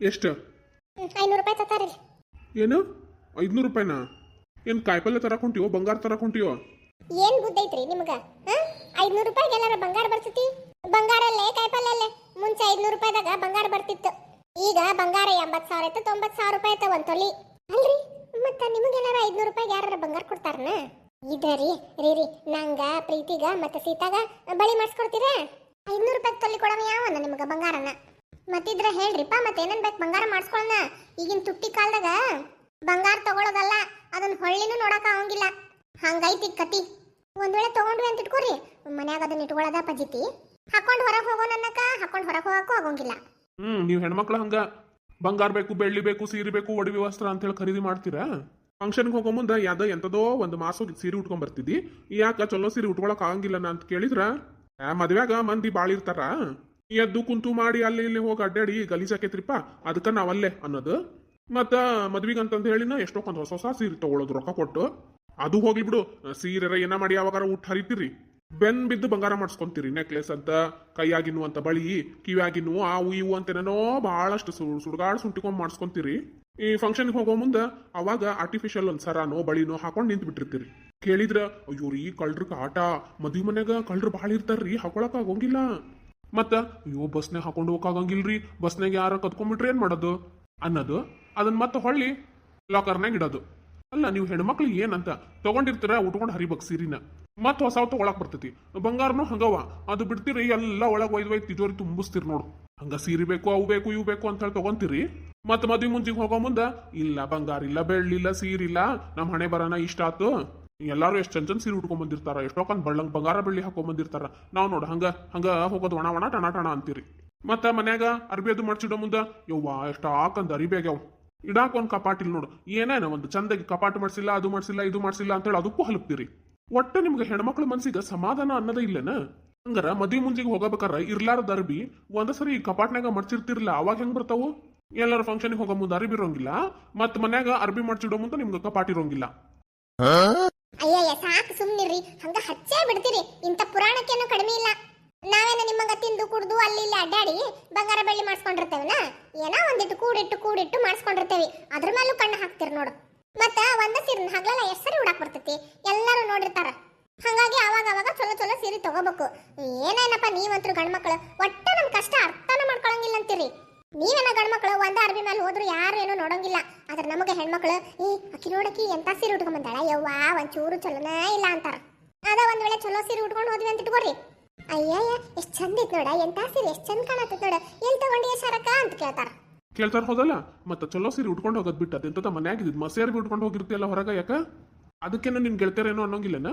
ಎಷ್ಟು? ಐನೂರು ರೂಪಾಯಿ ತತ್ತಾರಿ ಏನು? ಐದ್ನೂರು ರೂಪಾಯಿನಾ? ಏನು ಕಾಯಿಪಲ್ಲೆ ತರಕ್ ಹೊಂಟಿಯೋ ಬಂಗಾರ ತರಕ್ ಹೊಂಟಿಯೋ ಏನ್ ಬುದ್ಧಿ ಐತ್ರಿ ನಿಮ್ಗ? ಐದ್ನೂರು ರೂಪಾಯಿಗೆ ಎಲ್ಲಾರ ಬಂಗಾರ ಬರ್ತೈತಿ ಬಂಗಾರ ಅಲ್ಲೇ ಕಾಯಿಪಲ್ಲೆ ಅಲ್ಲೇ. ಮುಂಚೆ ಐದ್ನೂರು ರೂಪಾಯಿದಾಗ ಬಂಗಾರ ಬರ್ತಿತ್ತು. ಈಗ ಬಂಗಾರ ಎಂಬತ್ ಸಾವಿರ ಐತೆ ತೊಂಬತ್ ಸಾವಿರ ರೂಪಾಯಿ ಐತೆ ಒಂದ್ ತೊಲಿ. ಅಲ್ರಿ? ಮತ್ತ ನಿಮಗೇನಾರ ಐದ್ನೂರು ರೂಪಾಯಿಗೆ ಯಾರ ಬಂಗಾರ ಕೊಡ್ತಾರನ? ಇದ ರೀ ರೀ ರೀ. ನಂಗ ಪ್ರೀತಿಗ ಮತ್ತೆ ಸೀತಾಗ ಬಳಿ ಮಾಡಿಸ್ಕೊಡ್ತೀರಾ ಐದ್ನೂರು ರೂಪಾಯಿ ತೊಲಿ ಕೊಡವ ಯಾವನ ನಿಮ್ಗ ಬಂಗಾರನ? ಮತ್ತಿದ್ರ ಹೇಳ್ರಿಪ್ಪ, ಮತ್ತೇನೇನ್ ಬೇಕು ಬಂಗಾರ ಮಾಡಿಸ್ಕೊಳ್ಳೋಣ ಈಗಿನ ತುಟ್ಟಿ ಕಾಲದಾಗ ಬಂಗಾರ ತಗೊಳ್ಳೋದಲ್ಲ ಅದನ್ನ ಹೊಳ್ಳಿನೂ ನೋಡಕ್ ಆಗಂಗಿಲ್ಲ. ಹಂಗೈತಿ ಕತಿ. ಒಂದ್ ವೇಳೆ ತಗೊಂಡ್ವಿ ಅಂತ ಇಟ್ಕೋರಿ. ಮನ್ಯಾಗ ಅದನ್ನ ಇಟ್ಕೊಳ್ಳೋದ ಪಜಿತಿ ಹಾಕೊಂಡ್ ಹೊರಗೆ ಹೋಗೋಣ ಅನ್ನಕ ಹಾಕೊಂಡ್ ಹೊರಗೆ ಹೋಗಕ್ಕೂ ಆಗೋಂಗಿಲ್ಲ. ಹ್ಮ್, ನೀವು ಹೆಣ್ಮಕ್ಳು ಹಂಗ. ಬಂಗಾರ ಬೇಕು, ಬೆಳ್ಳಿ ಬೇಕು, ಸೀರೆ ಬೇಕು, ಒಡವೆ ವಸ್ತ್ರ ಅಂತ ಹೇಳಿ ಖರೀದಿ ಮಾಡ್ತೀರಾ? ಫಂಕ್ಷನ್ಗೆ ಹೋಗೋ ಮುಂದೆ ಯಾವ್ದೋ ಎಂತದೋ ಒಂದು ಮಾಸ ಸೀರೆ ಉಟ್ಕೊಂಡ್ ಬರ್ತಿದ್ದಿ. ಯಾಕ ಚಲೋ ಸೀರೆ ಉಟ್ಕೊಳಕ್ ಆಗಂಗಿಲ್ಲ ಅಂತ ಕೇಳಿದ್ರ? ಮದ್ವೆಗ ಮಂದಿ ಬಾಳ ಇರ್ತಾರ. ಎದ್ದು ಕುಂತು ಮಾಡಿ ಅಲ್ಲಿ ಇಲ್ಲಿ ಹೋಗಿ ಅಡ್ಡಾಡಿ ಗಲೀಜಾಕೈತ್ರಿಪ್ಪ ಅದಕ್ಕ ನಾವಲ್ಲೇ ಅನ್ನೋದು. ಮತ್ತ ಮದ್ವಿಗಂತಂದು ಹೇಳಿನ ಎಷ್ಟೊಂದು ಹೊಸ ಹೊಸ ಸೀರೆ ತಗೊಳ್ಳೋದು ರೊಕ್ಕ ಕೊಟ್ಟು. ಅದು ಹೋಗ್ಲಿ ಬಿಡು ಸೀರೆ ಏನ ಮಾಡಿ ಯಾವಾಗಾರ ಊಟ ಹರಿತೀರಿ. ಬೆನ್ ಬಿದ್ದು ಬಂಗಾರ ಮಾಡಿಸ್ಕೊಂತೀರಿ ನೆಕ್ಲೆಸ್ ಅಂತ ಕೈಯಾಗಿನ್ನು ಅಂತ, ಬಳಿ ಕಿವಿಯಾಗಿನ್ನು ಅವು ಇವು ಏನೋ ಬಹಳಷ್ಟು ಸು ಸುಡ್ಗಾಡ್ ಸುಂಟಿಕೊಂಡ್ ಮಾಡಿಸ್ಕೊಂತೀರಿ. ಈ ಫಂಕ್ಷನ್ಗೆ ಹೋಗೋ ಮುಂದೆ ಅವಾಗ ಆರ್ಟಿಫಿಷಿಯಲ್ ಒಂದು ಸರಾನೋ ಬಳಿನೋ ಹಾಕೊಂಡು ನಿಂತು ಬಿಟ್ಟಿರ್ತೀರಿ ಕೇಳಿದ್ರ, ಅಯ್ಯೋ ರೀ ಕಳ್ರಕ್ಕೆ ಆಟ ಮದ್ವಿ ಮನ್ಯಾಗ ಕಳ್ರು ಭಾಳ ಇರ್ತಾರ್ರಿ, ಹಾಕೊಳಕ್ ಆಗೋಂಗಿಲ್ಲ. ಮತ್ತ, ಅಯ್ಯೋ ಬಸ್ನಾಗ ಹಾಕೊಂಡು ಹೋಗಕ್ಕಾಗಂಗಿಲ್ರಿ ಬಸ್ನಾಗ ಯಾರ ಕತ್ಕೊಂಡ್ಬಿಟ್ರೆ ಏನು ಮಾಡೋದು? ಅನ್ನೋದು ಅದನ್ನ ಮತ್ತೆ ಹೊಳ್ಳಿ ಲಾಕರ್ನಾಗ ಇಡೋದು. ಅಲ್ಲ, ನೀವು ಹೆಣ್ಮಕ್ಳಿಗೆ ಏನಂತ? ತಗೊಂಡಿರ್ತೀರ, ಉಟ್ಕೊಂಡು ಹರಿಬೇಕು ಸೀರಿನ ಮತ್ತೆ ಹೊಸ ತಗೊಳಕ್ ಬರ್ತೈತಿ. ಬಂಗಾರನು ಹಂಗವ. ಅದು ಬಿಡ್ತೀರಿ, ಎಲ್ಲ ಒಳಗೆ ಒಯ್ದು ಒಯ್ದು ತಿಜೋರಿ ತುಂಬಿಸ್ತೀರಿ ನೋಡು. ಹಂಗ ಸೀರೆ ಬೇಕು, ಅವು ಬೇಕು, ಇವು ಬೇಕು ಅಂತ ಹೇಳಿ ತಗೊಂತೀರಿ. ಮತ್ತೆ ಮದ್ವಿ ಮುಂಜಿಗೆ ಹೋಗೋ ಮುಂದ, ಇಲ್ಲ, ಬಂಗಾರ ಇಲ್ಲ, ಬೆಳ್ಳಿಲ್ಲ, ಸೀರಿಲ್ಲ ನಮ್ಮ ಹಣೆ ಬರನ ಇಷ್ಟ ಆತು? ಎಲ್ಲಾರು ಎಷ್ಟು ಚಂದ ಚಂದ ಸೀರೆ ಉಟ್ಕೊಂಡ್ ಬಂದಿರ್ತಾರ ಎಷ್ಟೊಂದ್ ಬಳ್ಳಂಗ್ ಬಂಗಾರ ಬೆಳ್ಳಿ ಹಾಕೊಂಡ್ ಬಂದಿರ್ತಾರ. ನಾವು ನೋಡು ಹಂಗ ಹಂಗ ಹೋಗೋದು ಒಣ ಒಣ ಟಣ ಟಣ ಅಂತೀರಿ. ಮತ್ತ ಮನ್ಯಾಗ ಅರ್ಬಿ ಅದು ಮಡ್ಚಿಡೋ ಮುಂದ, ಯವ್ವಾ ಎಷ್ಟ ಹಾಕಂದ ಅರಿಬೇಗ್ಯಾವ ಇಡಾಕ ಒಂದ್ ಕಪಾಟ್ ಇಲ್ಲಿ ನೋಡು, ಏನೇನ ಒಂದು ಚಂದಾಗಿ ಕಪಾಟ್ ಮಾಡ್ಸಿಲ್ಲ, ಅದು ಮಾಡ್ಸಿಲ್ಲ, ಇದು ಮಾಡ್ಸಿಲ್ಲ ಅಂತೇಳಿ ಅದಕ್ಕೂ ಹಲಪ್ತೀರಿ. ಒಟ್ಟ ನಿಮ್ಗೆ ಹೆಣ್ಮಕ್ಳ ಮನ್ಸಿಗೆ ಸಮಾಧಾನ ಅನ್ನೋದೇ ಇಲ್ಲನ? ಹಂಗಾರ ಮದ್ವಿ ಮುಂಜಿಗೆ ಹೋಗಬೇಕಾರ ಇರ್ಲಾರದ ಅರ್ಬಿ ಒಂದ ಸರಿ ಕಪಾಟ್ನಾಗ ಮಡ್ಚಿರ್ತಿರ್ಲಿಲ್ಲ ಅವಾಗ ಹೆಂಗ್ ಬರ್ತಾವು? ಎಲ್ಲಾರು ಫಂಕ್ಷನ್ಗೆ ಹೋಗೋ ಮುಂದೆ ಅರಿಬಿರೋಂಗಿಲ್ಲ ಮತ್ ಮನ್ಯಾಗ ಅರ್ಬಿ ಮಡ್ಚಿಡೋ ಮುಂದೆ ನಿಮ್ಗೆ ಕಪಾಟ್ ಇರೋಂಗಿಲ್ಲ. ಅಯ್ಯಯ್ಯ, ಸಾಕು, ಸುಮ್ನಿರ್ರಿ. ಹಂಗ ಹಚ್ಚೇ ಬಿಡ್ತೀರಿ. ಇಂಥ ಪುರಾಣಕ್ಕೇನು ಕಡಿಮೆ ಇಲ್ಲ. ನಾವೇನ ನಿಮ್ಮಂಗ ತಿಂದು ಕುಡ್ದು ಅಲ್ಲಿ ಇಲ್ಲಿ ಅಡ್ಡಾಡಿ ಬಂಗಾರ ಬೆಳ್ಳಿ ಮಾಡಿಸ್ಕೊಂಡಿರ್ತೇವನ? ಏನೋ ಒಂದಿಟ್ಟು ಕೂಡಿಟ್ಟು ಕೂಡಿಟ್ಟು ಮಾಡಿಸ್ಕೊಂಡಿರ್ತೇವಿ. ಅದ್ರ ಮೇಲೂ ಕಣ್ಣು ಹಾಕ್ತೀರಿ ನೋಡು. ಮತ್ತ ಒಂದ ಸೀರೆ ಹಗಲೆಲ್ಲ ಎಷ್ಟು ಸರಿ ಉಡಾಕ್ ಬರ್ತೈತಿ? ಎಲ್ಲರೂ ನೋಡಿರ್ತಾರ. ಹಂಗಾಗಿ ಅವಾಗ ಅವಾಗ ಚಲೋ ಚಲೋ ಸೀರೆ ತಗೋಬೇಕು. ಏನೇನಪ್ಪ ನೀವಂತರು ಗಂಡ್ಮಕ್ಳು? ಒಟ್ಟ ನಮ್ ಕಷ್ಟ ಅರ್ಥನ ಮಾಡ್ಕೊಳಂಗಿಲ್ಲ ಅಂತೀರಿ ನೀವೇನ ಗಂಡ್ಮಕ್ಳು, ಒಂದ ಅರ್ಬಿ ಮೇಲೆ ಹೋದ್ರು ಯಾರು ನೋಡಂಗಿಲ್ಲ. ಆದ್ರೆ ನಮಗೆ ಹೆಣ್ಮಕ್ಳು ಈ ಅಕ್ಕಿ ನೋಡಕ್ಕಿ ಎಂತ ಸೀರೆ ಉಟ್ಕೊಂಡ್ ಬಂದಾಳ ಯವ್ವಾ ಒಂಚೂರು ಚಲೋನೇ ಇಲ್ಲ ಅಂತಾರ. ಅದ ಒಂದ್ ವೇಳೆ ಚಲೋ ಸೀರೆ ಉಟ್ಕೊಂಡು ಹೋದ್ವಿ ಅಂತ ಇಟ್ಕೊರಿ ಅಯ್ಯಯ್ಯ ಎಷ್ಟ್ ಚಂದ ಇತ್ತು ನೋಡ ಎಂತ ಸೀರೆ ಎಷ್ಟ್ ಚಂದ ಕಾಣತ್ತೈತ್ ನೋಡ. ಎಲ್ ತಗೊಂಡಿ ಶರಕ ಅಂತ ಕೇಳ್ತಾರ. ಕೇಳ್ತಾರ ಹೋದಲ್ಲ? ಮತ್ತೆ ಚಲೋ ಸೀರೆ ಉಟ್ಕೊಂಡು ಹೋಗೋದ್ ಬಿಟ್ಟು ಅದೆಂತದ ಮನ್ಯಾಗ ಇದ್ ಮಸೇರ್ ಉಟ್ಕೊಂಡು ಹೋಗಿರ್ತಿಯಲ್ಲ ಹೊರಗ ಯಾಕ? ಅದಕ್ಕೆ ನಿನ್ ಗೆಳತಿಯರೇನೋ ಅನ್ನೋಂಗಿಲ್ಲನ?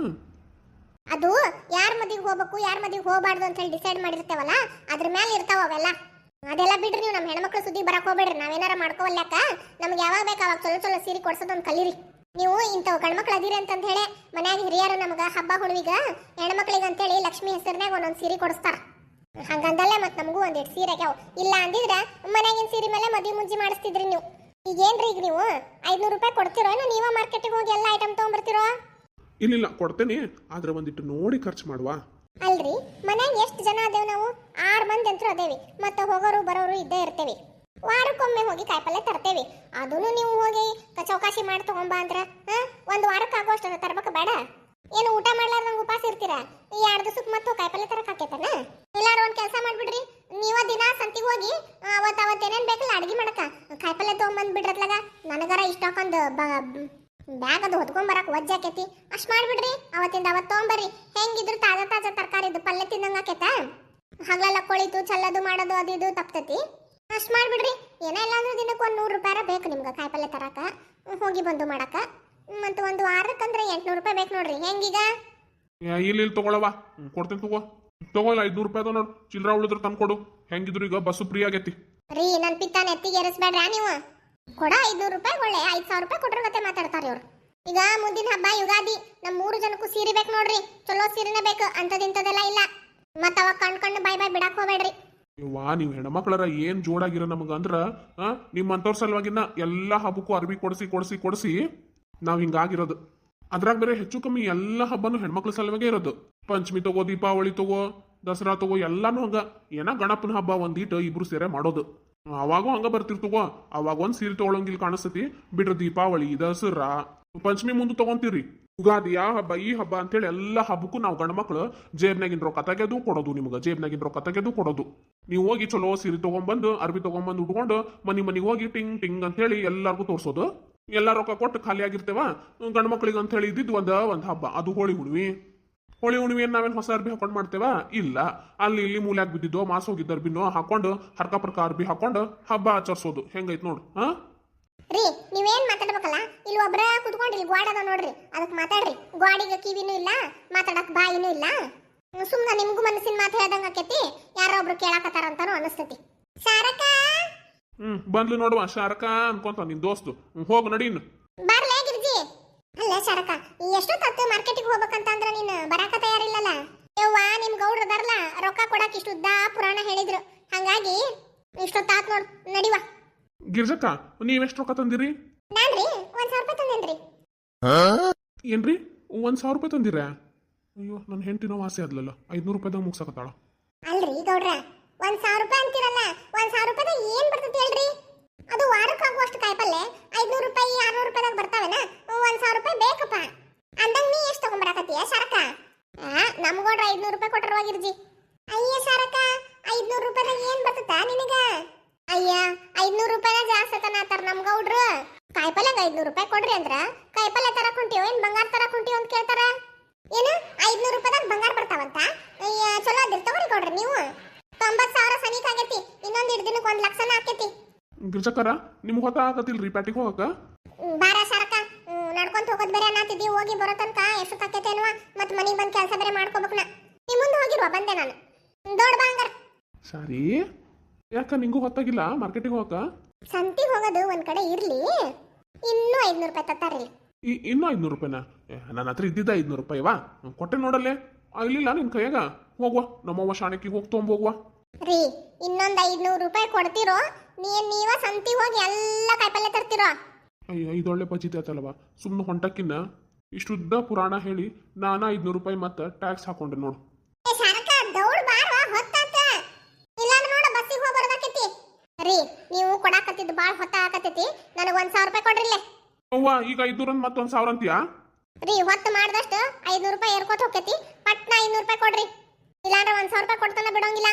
ಅದು ಯಾರ ಮದಿಗೆ ಹೋಗ್ಬೇಕು ಯಾರ ಮದಿಗೆ ಹೋಗ್ಬಾರ್ದು ಅಂತ ಹೇಳಿ ಡಿಸೈಡ್ ಮಾಡಿರ್ತೇವಲ್ಲ ಅದ್ರ ಮೇಲೆ ಇರ್ತಾವ ಅವೆಲ್ಲ. ಅದೆಲ್ಲ ಬಿಡ್ರಿ ನೀವು ನಮ್ಮ ಹೆಣ್ಮಕ್ಳು ಸುದ್ದಿ ಬರಕ್ ಹೋಗ್ಬೇಡ್ರಿ. ನಾವೇನಾರ ಮಾಡ್ಕೋವಲ್ಯಾಕ? ನಮ್ಗೆ ಯಾವಾಗ ಬೇಕು ಅವಾಗ ಚಲೋ ಚಲೋ ಸೀರೆ ಕೊಡ್ಸೋದೊಂದು ಕಲೀರಿ. ನೀವು ಇಂಥವು ಗಂಡ್ಮಕ್ಳು ಅದೀರಿ ಅಂತಂದ ಹೇಳಿ ಮನ್ಯಾಗ ಹಿರಿಯರು ನಮ್ಗೆ ಹಬ್ಬ ಹುಣ್ಣಿಗ ಹೆಣ್ಮಕ್ಳಿಗೆ ಅಂತೇಳಿ ಲಕ್ಷ್ಮಿ ಹೆಸರಿನಾಗ ಒಂದೊಂದು ಸೀರೆ ಕೊಡಿಸ್ತಾರ. ಹಂಗಂದಲ್ಲೇ ಮತ್ತೆ ನಮಗೂ ಒಂದೆರಡು ಸೀರೆ ಆಗ್ಯಾವ. ಇಲ್ಲ ಅಂದಿದ್ರೆ ಮನ್ಯಾಗಿನ ಸೀರೆ ಮೇಲೆ ಮದುವೆ ಮುಂಜಿ ಮಾಡಿಸ್ತಿದ್ರಿ ನೀವು. ಈಗ ಏನ್ರಿ ಈಗ ನೀವು? ಐದ್ನೂರು ರೂಪಾಯಿ ಕೊಡ್ತಿರೋ ಏನೋ? ನೀವೇ ಮಾರ್ಕೆಟಿಗೆ ಹೋಗಿ ಎಲ್ಲ ಐಟಮ್ ತೊಗೊಂಬರ್ತಿರೋ? ಇಲ್ಲ ಕೊಡ್ತೇನೆ. ಆದ್ರೆ ಒಂದಿಟ್ಟು ನೋಡಿ ಖರ್ಚು ಮಾಡುವ. ಅಲ್ರಿ ಎಷ್ಟು ಜನ ಅದೇವ್ ನಾವು? ಆರು ಮಂದಿ ಅಂತೂ ಅದೇವಿ. ಮತ್ತೆ ಹೋಗೋರು ಬರೋರು ಇದ್ದೇ ಇರ್ತೇವೆ. ವಾರಕ್ಕೊಮ್ಮೆ ಹೋಗಿ ಕಾಯಿಪಲ್ಲೆ ತರ್ತೇವೆ. ಅದನ್ನು ನೀವು ಹೋಗಿ ಚೌಕಾಶಿ ಮಾಡಿ ತಗೊಂಬ ಅಂದ್ರ ಒಂದು ವಾರಕ್ಕೆ ಆಗೋಷ್ಟು ತರ್ಬೇಕು ಬೇಡ. ಏನು ಊಟ ಮಾಡ್ಲಾರ್ದಂಗ ಉಪವಾಸ ಇರ್ತೀರಾ? ಈ ಎರಡು ದಿವಸಕ್ಕೆ ಮತ್ತೆ ಕಾಯಿಪಲ್ಲೆ ತರಕ್ ಹಾಕೈತನ ಎಲ್ಲಾರು ಒಂದು ಕೆಲಸ ಮಾಡ್ಬಿಡ್ರಿ. ನೀವ ದಿನ ಸಂತಿಗೆ ಹೋಗಿ ಅವತ್ತು ಅವತ್ತೇನೇನು ಬೇಕಲ್ಲ ಅಡ್ಗೆ ಮಾಡಕ ಕಾಯಿಪಲ್ಲೆ ತಗೊಂಬಂದ್ ಬಿಡ್ರತ್ಲಾಗ ನನಗರ ಇಷ್ಟಕ್ಕೊಂದು ಬ್ಯಾಗ್ ಅದು ಹೊತ್ಕೊಂಡ್ ಬರಕ್ ಆಕೈತಿ ಆಕೇತಿ. ಅಷ್ಟ್ ಮಾಡ್ಬಿಡ್ರಿ ಅವತ್ತಿಂದ ಅವತ್ ತೊಗೊಂಬರ್ರಿ. ಹೆಂಗಿದ್ರು ತಾಜಾ ತಾಜಾ ತರಕಾರಿ ಪಲ್ಯ ತಿನ್ನಂಗೆ ಆಕೇತ? ಹಗಲೆಲ್ಲ ಕೊಳಿತು ಚಲ್ಲದು ಮಾಡೋದು ಅದು ಇದು ತಪ್ತತಿ. ಅಷ್ಟ್ ಮಾಡ್ಬಿಡ್ರಿ. ಏನೋ ಇಲ್ಲ ಅಂದ್ರೆ ದಿನಕ್ಕೆ ಒಂದ್ ನೂರು ರೂಪಾಯಿ ಬೇಕು ನಿಮ್ಗೆ ಕಾಯಿ ಪಲ್ಯ ತರಕ. ಹೋಗಿ ಬಂದು ಮಾಡಕ. ಮತ್ತು ಒಂದು ವಾರಕ್ಕಂದ್ರೆ ಎಂಟ್ನೂರು ರೂಪಾಯಿ ಬೇಕು ನೋಡ್ರಿ. ಹೆಂಗೀಗ? ಇಲ್ಲಿ ಇಲ್ಲಿ ತಗೊಳವ ಕೊಡ್ತೀನಿ ತಗೋ. ತಗೋಲ್ಲ ಐದ್ನೂರು ರೂಪಾಯಿ ನೋಡು. ಚಿಲ್ಲರ ಉಳಿದ್ರೆ ತಂದ್ಕೊಡು. ಹೆಂಗಿದ್ರು ಈಗ ಬಸ್ಸು ಫ್ರೀ ಆಗೈತಿ. ರೀ ನನ್ ಪಿತ್ತ ನೆತ್ತಿಗೆ ಏರಿಸ್ಬೇಡ್ರಾ ನೀವು? ಕೊಡ, ಐದ್ನೂರು ರೂಪಾಯಿ, ಒಳ್ಳೆ, ಐದ್ ಸಾವಿರ ರೂಪಾಯಿ ಕೊಟ್ಟರೆ ಮತ್ತೆ ಮಾತಾಡ್ತಾರೆ ಇವ್ರು. ಈಗ ಮುಂದಿನ ಹಬ್ಬ, ಯುಗಾದಿ ನಮ್ಮ ಮೂರು ಜನಕ್ಕೂ ಸೀರೆ ಬೇಕು ನೋಡ್ರಿ. ಚಲೋ ಸೀರೆನೇ ಬೇಕು ಅಂತದಿಂತದೆಲ್ಲ ಇಲ್ಲ. ಮತ್ತ ಅವಾಗ ಕಣ್ ಕಣ್ಣು ಬಾಯ್ ಬಾಯ್ ಬಿಡಕ್ ಹೋಗ್ಬೇಡ್ರಿ. ವಾ ನೀವು ಹೆಣ್ಮಕ್ಳರ ಏನ್ ಜೋಡಾಗಿರ ನಮಗ ಅಂದ್ರ ನಿಮ್ಮಂತವ್ರ ಸಲುವಾಗಿನ ಎಲ್ಲಾ ಹಬ್ಬಕ್ಕೂ ಅರ್ಬಿ ಕೊಡಿಸಿ ಕೊಡಿಸಿ ಕೊಡಿಸಿ ನಾವ್ ಹಿಂಗಾಗಿರೋದು. ಅದ್ರಾಗ ಬೇರೆ ಹೆಚ್ಚು ಕಮ್ಮಿ ಎಲ್ಲಾ ಹಬ್ಬನು ಹೆಣ್ಮಕ್ಳ ಸಲುವಾಗೇ ಇರೋದು. ಪಂಚಮಿ ತಗೋ, ದೀಪಾವಳಿ ತಗೋ, ದಸರಾ ತಗೋ, ಎಲ್ಲಾನು ಹಂಗ. ಏನ ಗಣಪನ ಹಬ್ಬ ಒಂದೀಟ್ ಇಬ್ರು ಸೇರೆ ಮಾಡೋದು. ಅವಾಗೂ ಹಂಗ ಬರ್ತಿರ್ತವೋ ಅವಾಗ ಒಂದ್ ಸೀರೆ ತಗೊಳಂಗಿಲ್ಲ ಕಾಣಿಸ್ತತಿ ಬಿಡ್ರ ದೀಪಾವಳಿ, ದಸರಾ. ಪಂಚಮಿ ಮುಂದೆ ತಗೊಂತೀರಿ. ಯುಗಾದಿ ಆ ಹಬ್ಬ, ಈ ಹಬ್ಬ ಅಂತೇಳಿ ಎಲ್ಲ ಹಬ್ಬಕ್ಕೂ ನಾವು ಗಂಡ್ಮಕ್ಳು ಜೇಬ್ನಾಗಿನ ರೊಕ್ಕ ತೆಗೆದು ಕೊಡೋದು ನಿಮ್ಗೆ. ಜೇಬ್ನಾಗಿನ ರೊಕ್ಕ ತೆಗೆದು ಕೊಡೋದು. ನೀವು ಹೋಗಿ ಚಲೋ ಸೀರೆ ತಗೊಂಬಂದು, ಅರ್ಬಿ ತಗೊಂಬಂದು ಉಟ್ಕೊಂಡು ಮನೆ ಮನೆಗೆ ಹೋಗಿ ಟಿಂಗ್ ಟಿಂಗ್ ಅಂತೇಳಿ ಎಲ್ಲಾರ್ಗೂ ತೋರ್ಸೋದು. ಎಲ್ಲ ರೊಕ್ಕ ಕೊಟ್ಟು ಖಾಲಿ ಆಗಿರ್ತೇವ. ಗಂಡ್ ಮಕ್ಳಿಗೆ ಅಂತ ಹೇಳಿ ಇದ್ದಿದ್ದು ಒಂದು ಒಂದು ಹಬ್ಬ. ಅದು ಹೋಳಿ ಹುಣ್ಣಿಮೆ ಹೋಳಿ ಹುಣ್ಣಿಮೆಯನ್ನು ನಾವೇನು ಹೊಸ ಅರ್ಬಿ ಹಾಕೊಂಡು ಮಾಡ್ತೇವ? ಇಲ್ಲ. ಅಲ್ಲಿ ಇಲ್ಲಿ ಮೂಲ್ಯಾಗ ಬಿದ್ದಿದ್ದೋ ಮಾಸ ಹೋಗಿದ್ದ ಅರ್ಬಿನೋ ಹಾಕೊಂಡು ಹರ್ಕ ಪರ್ಕ ಅರ್ಬಿ ಹಾಕೊಂಡು ಹಬ್ಬ ಆಚರಿಸೋದು. ಹೆಂಗೈತ್ ನೋಡು ಹಾ? ರೀ ನೀವೇನ್ ಮಾತಾಡ್ಬೇಕಲ್ಲ? ಇಲ್ಲಿ ಒಬ್ರ ಕುತ್ಕೊಂಡ್ರಿ ಇಲ್ಲಿ ಗ್ವಾಡ ಅದ ನೋಡ್ರಿ. ಅದಕ್ಕೆ ಮಾತಾಡ್ರಿ. ಗ್ವಾಡಿಗೆ ಕಿವಿನೂ ಇಲ್ಲ ಮಾತಾಡಕ್ ಬಾಯಿನೂ ಇಲ್ಲ. ಸುಮ್ಮನೆ ನಿಮ್ಗೂ ಮನಸ್ಸಿನ ಮಾತು ಹೇಳ್ದಂಗ ಆಕೇತಿ. ಯಾರೋ ಒಬ್ರು ಕೇಳಾಕತ್ತಾರ ಅಂತಾನು ಅನಿಸ್ತತಿ. ಶಾರಕ? ಹ್ಮ್ ಬಂದ್ಲು ನೋಡುವ ಶಾರಕ ಅನ್ಕೊಂತ ನಿನ್ ದೋಸ್ತು. ಹೋಗು ನಡಿ ಇನ್ನು ಬರ್ಲೇ ಗಿರ್ಜಿ ಅಲ್ಲ ಶಾರಕ ಎಷ್ಟೊತ್ತು ಮಾರ್ಕೆಟಿಗೆ ಹೋಗ್ಬೇಕಂತಂದ್ರ ನೀನು ಬರಾಕ ತಯಾರಿಲ್ಲಲ್ಲ? ಯವ್ವ ನಿಮ್ ಗೌಡ್ರ ಅದಾರಲ್ಲ ರೊಕ್ಕ ಕೊಡಕ್ ಇಷ್ಟು ಉದ್ದ ಪುರಾಣ ಹೇಳಿದ್ರು. ಹಂಗಾಗಿ ಇಷ್ಟೊತ್ತಾತ್ ನೋಡ್ ನಡಿವ. ಗಿರ್ಜಕ್ಕ ನೀವೆಷ್ಟು ರೊಕ್ಕ ತಂದಿರಿ? ನಾನ್ರಿ ಒಂದ್ ಸಾವಿರ ರೂಪಾಯಿ ತಂದೇನ್ರಿ. ಏನ್ರಿ ಒಂದ್ ಸಾವಿರ ರೂಪಾಯಿ ತಂದಿರ? ಅಯ್ಯೋ ನನ್ನ ಹೆಂಡತಿನೋ ವಾಸಿ ಆದ್ಲಲ್ಲ ಐದ್ನೂರು ರೂಪಾಯಿದಾಗ ಮುಗ್ಸಕತ್ತಾಳ. ಅಲ್ರಿ ಗೌಡ್ರ ಒಂದ್ ಸಾವಿರ ರೂಪಾಯಿ ಅಂತೀರಲ್ಲ ಒಂದ್ ಸಾವಿರ ರೂಪಾಯಿದಾಗ ಏನ್ ಬರ್ತೈತಿ ಹೇಳ್ರಿ? ಅದು ವಾರಕ್ಕೆ ಆಗುವಷ್ಟು ಕಾಯಿಪಲ್ಲೆ ಐದ್ನೂರು ರೂಪಾಯಿ, ಆರ್ನೂರು ರೂಪಾಯಿದಾಗ ಬರ್ತಾವೇನ? ಒಂದ್ ಸಾವಿರ ರೂಪಾಯಿ ಬೇಕಪ್ಪ. ಅಂದಂಗ ನೀ ಎಷ್ಟು ತಗೊಂಬರಾಕತ್ತೀಯ ಸರಕ ಆ ನಮ್ ಗೌಡ್ರ ಐದ್ನೂರು ರೂಪಾಯಿ ಕೊಟ್ಟರು ಹೋಗಿರ್ಜಿ. ಅಯ್ಯ ಸರಕ ಐದ್ನೂರು ರೂಪಾಯಿದಾಗ ಏನ್ ಬರ್ತದ ನಿನಗ? ಅಯ್ಯ, ಐದ್ನೂರು ರೂಪಾಯಿನ ಜಾಸ್ತಿ ತನತಾರ ನಮ್ ಗೌಡ್ರು. ಕಾಯಿಪಲ್ಲೆಗೆ ಐದ್ನೂರು ರೂಪಾಯಿ ಕೊಡ್ರಿ ಅಂದ್ರ ಕಾಯಿಪಲ್ಲೆ ತರ ಹೊಂಟಿಯೋ ಏನ್ ಬಂಗಾರ ತರ ಹೊಂಟಿಯೋ ಅಂತ ಕೇಳ್ತಾರ? ಏನು, ಐದ್ನೂರು ರೂಪಾಯಿದಾಗ ಬಂಗಾರ ಬರ್ತಾವಂತ? ಅಯ್ಯ, ಚಲೋ ಅದಿರ್ ತಗೋರಿ ಕೊಡ್ರಿ ನೀವು. ತೊಂಬತ್ ಸಾವಿರ ಸನೀಕ್ ಆಗೈತಿ, ಇನ್ನೊಂದ್ ಎರಡು ದಿನಕ್ಕೆ ಒಂದ್ ಲಕ್ಷನ ಆಕೈತಿ. ಗಿರ್ಜಕ್ಕರ ನಿಮ್ಗೆ ಹೊತ್ತ ಆಗತ್ತಿಲ್ರಿ ಪ್ಯಾಟಿಗೆ ಹೋಗಕ್ಕ ಬಾರ ಸರಕ ನಡ್ಕೊಂತ ಹೋಗೋದ್ ಬೇರೆ ಅನ್ನತ್ತಿದ್ದಿ ಹೋಗಿ ಬರೋ ತನಕ ಎಷ್ಟು ತಕ್ಕೈತೆ ಮತ್ತು ಮತ್ ಮನಿಗ್ ಬಂದ್ ಕೆಲಸ ಬೇರೆ ಮಾಡ್ಕೋಬೇಕು ನಾ. ನಿಮ್ ಮುಂದೆ ಹೋಗಿರುವ ಬಂದೆ ನಾನು. ದೊಡ್ಡ ಬಾಂಗರ್. ಸಾರಿ? ಯಾಕ ನಿಂಗೂ ಹೊತ್ತಾಗಿಲ್ಲ ಮಾರ್ಕೆಟಿಗೆ ಹೋಗಕ್ಕ ಸಂತಿಗೆ ಹೋಗೋದು ಒಂದ್ ಕಡೆ ಇರ್ಲಿ ಇನ್ನೂ ಐದ್ನೂರು ರೂಪಾಯಿ ತತ್ತಾರಿಲ್ಲ ಈ ಇನ್ನೂ ಐದ್ನೂರು ರೂಪಾಯಿನ? ನನ್ನ ಹತ್ರ ಇದ್ದಿದ್ದ ಐದ್ನೂರು ರೂಪಾಯಿ ವಾ. ಕೊಟ್ಟೆ ನೋಡಲ್ಲೇ. ಆಗಲಿಲ್ಲ ಇಲ್ಲಿಲ್ಲ ನಿನ್ ಕೈಯಾಗ? ಹೋಗುವ ನಮ್ಮವ್ವ ಶಾಣಕಿ ಹೋಗಿ ತೊಗೊಂಬೋಗುವ ರೀ ಇನ್ನೊಂದು ಐದ್ನೂರು ರೂಪಾಯಿ ಕೊಡ್ತಿರೋ ನೀನ್ ನೀವ ಸಂತಿ ಹೋಗಿ ಎಲ್ಲ ಕಾಯಿಪಲ್ಲೆ ತರ್ತಿರೋ? ಅಯ್ಯೋ ಇದೊಳ್ಳೆ ಪಚಿತಿ ಆತಲ್ವ ಸುಮ್ಮನೆ ಹೊಂಟಕ್ಕಿನ್ನ? ಇಷ್ಟುದ್ದ ಪುರಾಣ ಹೇಳಿ ನಾನು ಐದ್ನೂರು ರೂಪಾಯಿ ಮತ್ತೆ ಟ್ಯಾಕ್ಸ್ ಹಾಕೊಂಡೆ ನೋಡು. ಏ ಶಾರಕ ದೌಡ್ ಬಾರ ಹೊತ್ತಾತ? ಇಲ್ಲಾಂದ್ರೆ ನೋಡ ಬಸ್ಸಿಗೆ ಹೋಗಿ ಬರೋದಾಕೈತಿ ರೀ ನೀವು ಕೊಡಾಕತ್ತಿದ್ದು ಬಾಳ ಹೊತ್ತ ಆಕತೈತಿ ನನಗೆ ಒಂದ್ ಸಾವಿರ ರೂಪಾಯಿ ಕೊಡ್ರಿಲ್ಲೇ ಅವ್ವ ಈಗ ಐದ್ನೂರ ಮತ್ತೊಂದು ಸಾವಿರ ಅಂತೀಯಾ? ರೀ ಹೊತ್ತು ಮಾಡ್ದಷ್ಟು ಐದ್ನೂರು ರೂಪಾಯಿ ಏರ್ಕೋತ ಹೋಗ್ತೈತಿ ಪಟ್ನ ಐನೂರು ರೂಪಾಯಿ ಕೊಡ್ರಿ. ಇಲ್ಲಾಂದ್ರೆ ಒಂದ್ ಸಾವಿರ ರೂಪಾಯಿ ಕೊಡ್ತಾನ ಬಿಡೋಂಗಿಲ್ಲ.